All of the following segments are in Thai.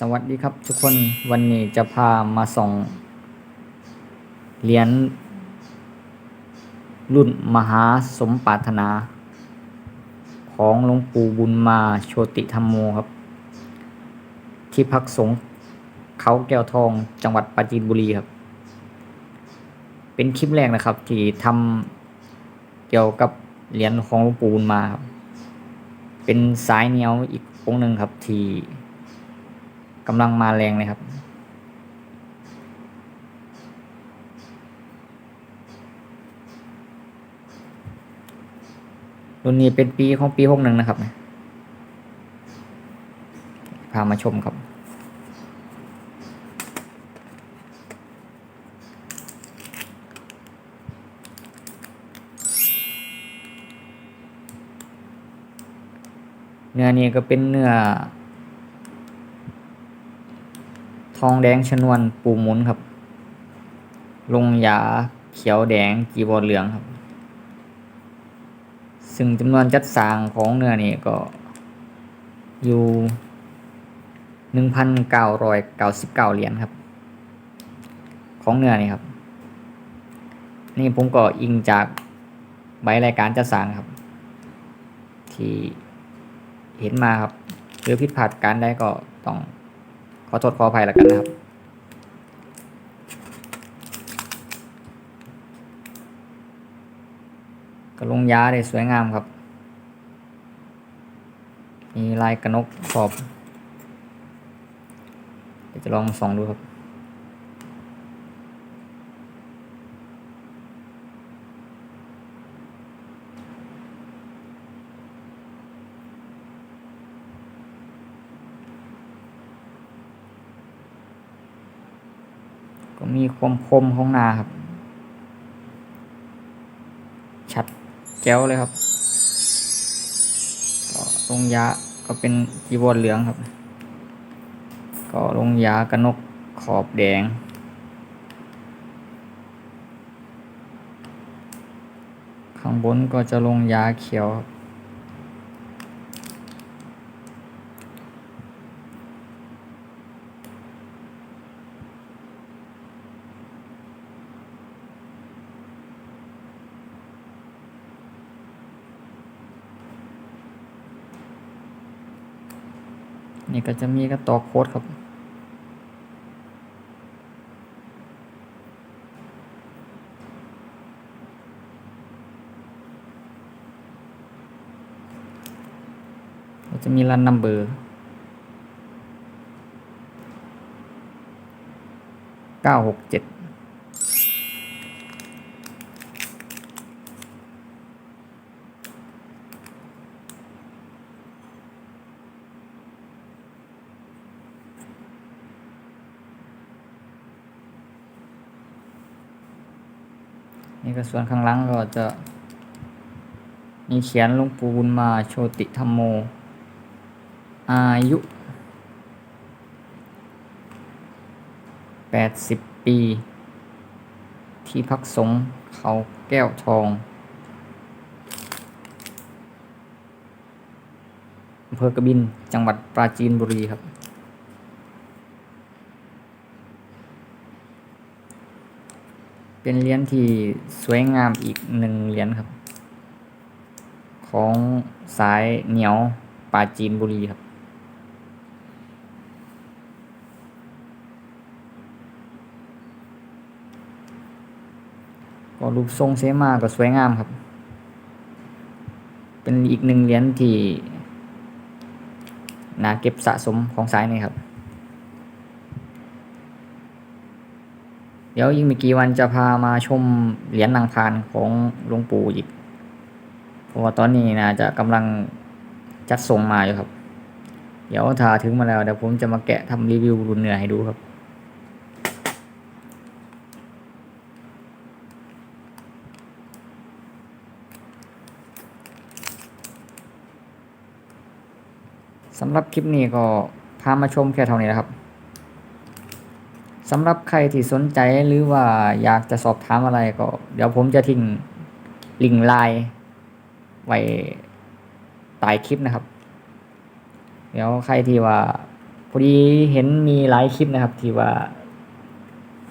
สวัสดีครับทุกคนวันนี้จะพามาส่องเหรียญรุ่นมหาสมปรารถนา ของหลวงปู่บุญมาโชติธรรมโมครับ ที่พักสงฆ์เขาแก้วทองจังหวัดปราจีนบุรีครับ เป็นคลิปแรกนะครับ ที่ทำเกี่ยวกับเหรียญของหลวงปู่บุญมาครับ เป็นสายเหนียวอีกองหนึ่งครับที่ กำลังมาแรงเลยครับ รุ่นนี้เป็นปีของปีหกหนึ่งนะครับ พามาชมครับ เนื้อนี้ก็เป็นเนื้อ ทองแดงชนวนปูมุนครับ ลงยาเขียวแดงจีบอเหลืองครับ ซึ่งจำนวนจัดสร้างของเนื้อนี่ก็อยู่หนึ่งพันเก้าร้อยเก้าสิบเก้าเหรียญครับ ของเนื้อนี่ครับ นี่ผมก็อิงจากใบรายการจัดสร้างครับ ที่เห็นมาครับหรือผิดพลาดการได้ก็ต้อง ขอโทษขออภัยแล้วกันนะครับ กระลงยาได้สวยงามครับ มีลายกระนกขอบ เดี๋ยวจะลองส่องดูครับ ก็มีความคมของนาครับ ชัดแจ๋วเลยครับก็ลงยาก็เป็นจีวรเหลืองครับ ก็ลงยากระนกขอบแดงข้างบนก็จะลงยาเขียวครับ นี่ก็จะมีกระต่อโค้ดครับ จะมีรันนัมเบอร์เก้าหกเจ็ด นี่ก็ส่วนข้างหล่างก็จะ มีเขียนหลวงปู่บุญมาโชติธรรมโม อายุแปดสิบปี ที่พักสงฆ์เขาแก้วทองอำเภอกบินจังหวัดปราจีนบุรีครับ เป็นเหรียญที่สวยงามอีกหนึ่งเหรียญครับ ของสายเหนียวปาจีนบุรีครับก็รูปทรงเสมาก็สวยงามครับ เป็นอีกหนึ่งเหรียญที่น่าเก็บสะสมของสายนี้ครับ เดี๋ยวอีกไม่กี่วันจะพามาชมเหรียญนางพานของหลวงปู่อีกเพราะว่าตอนนี้นะจะกำลังจัดส่งมาอยู่ครับ เดี๋ยวถ้าถึงมาแล้วเดี๋ยวผมจะมาแกะทำรีวิวรุ่นเนื้อให้ดูครับสำหรับคลิปนี้ก็พามาชมแค่เท่านี้นะครับ สำหรับใครที่สนใจหรือว่าอยากจะสอบถามอะไรก็ เดี๋ยวผมจะทิ้งลิงก์ไลน์ไว้ใต้คลิปนะครับ เดี๋ยวใครที่ว่าสอดีเห็นมีหลายคลิปนะครับ ที่ว่า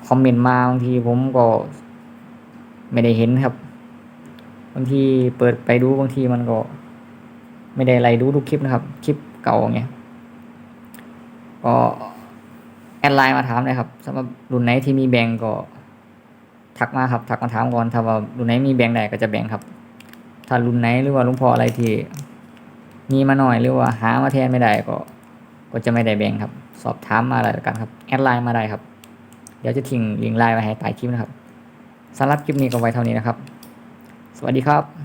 คอมเมนต์มาบางทีผมก็ไม่ได้เห็นครับบางทีเปิดไปดูบางทีมันก็ ไม่ได้ไล่ดูทุกคลิปนะครับ คลิปเก่าเงี้ยก็ อดไลน์มาถามเลยครับสำหรับรุ่นไหนที่มีแบงก็ ทักมาครับ ทักมาถามก่อนถ้าว่ารุ่นไหนมีแบงไหนก็จะแบงครับ ถ้ารุ่นไหนหรือว่าลุงพ่ออะไรที่ มีมาหน่อยหรือว่าหามาแทนไม่ได้ก็ ก็จะไม่ได้แบงครับ สอบถามมาอะไรกันครับแอดไลน์มาได้ครับ เดี๋ยวจะทิ้งลิงก์ไลน์ไว้ให้ใต้คลิปนะครับสำหรับคลิปนี้ก็ไว้เท่านี้นะครับ สวัสดีครับ